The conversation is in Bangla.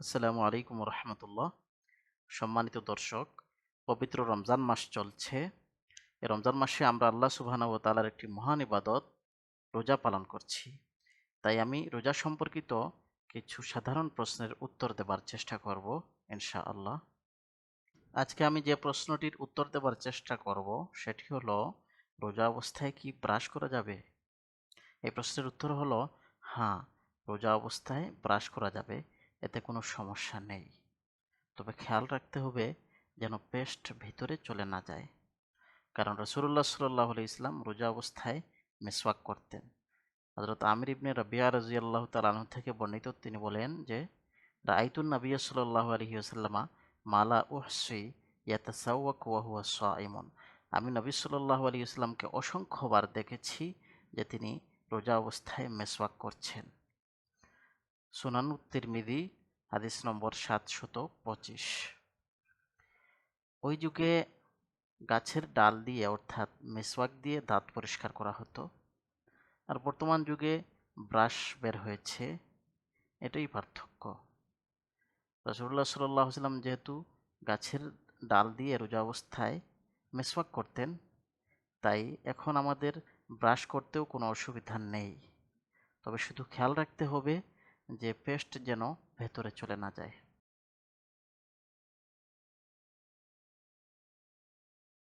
আসসালামু আলাইকুম রহমতুল্লাহ। সম্মানিত দর্শক, পবিত্র রমজান মাস চলছে। এই রমজান মাসে আমরা আল্লাহ সুবহানাহু ওয়া তাআলার একটি মহান ইবাদত, রোজা পালন করছি। তাই আমি রোজা সম্পর্কিত কিছু সাধারণ প্রশ্নের উত্তর দেবার চেষ্টা করব, ইনশাআল্লাহ। আজকে আমি যে প্রশ্নটির উত্তর দেবার চেষ্টা করব, সেটি হলো, রোজা অবস্থায় কি ব্রাশ করা যাবে? এই প্রশ্নের উত্তর হলো হ্যাঁ রোজা অবস্থায় ব্রাশ করা যাবে। এতে কোনো সমস্যা নেই। তবে খেয়াল রাখতে হবে যেন পেস্ট ভিতরে চলে না যায়। কারণ রসুল্লাহ সাল্লাহ আলি ইসলাম রোজা অবস্থায় মেসওয়াক করতেন। হজরত আমির ইবনে রবিয়া রাজিয়াল্লাহ তালাহ থেকে বর্ণিত তিনি বলেন যে রাইতুন নবী সাল্লাহ আলহি আসাল্লামা মালা উহসি ইয়াতাসাওয়াক ওয়াহুয়া সাইমন আমি নবী সাল্লাহ আলী ইসলামকে অসংখ্যবার দেখেছি যে তিনি রোজা অবস্থায় মেসওয়াক করছেন। সুনান তিরমিদি হাদিস নম্বর সাতশত পঁচিশ। ওই যুগে গাছের ডাল দিয়ে, অর্থাৎ মেসওয়াক দিয়ে দাঁত পরিষ্কার করা হতো। আর বর্তমান যুগে ব্রাশ বের হয়েছে, এটাই পার্থক্য। রসুল্লাহ সাল্লাহ সাল্লাম যেহেতু গাছের ডাল দিয়ে রোজা অবস্থায় মেসওয়াক করতেন, তাই এখন আমাদের ব্রাশ করতেও কোনো অসুবিধা নেই। তবে শুধু খেয়াল রাখতে হবে যে পেস্ট যেন ভেতরে চলে না যায়।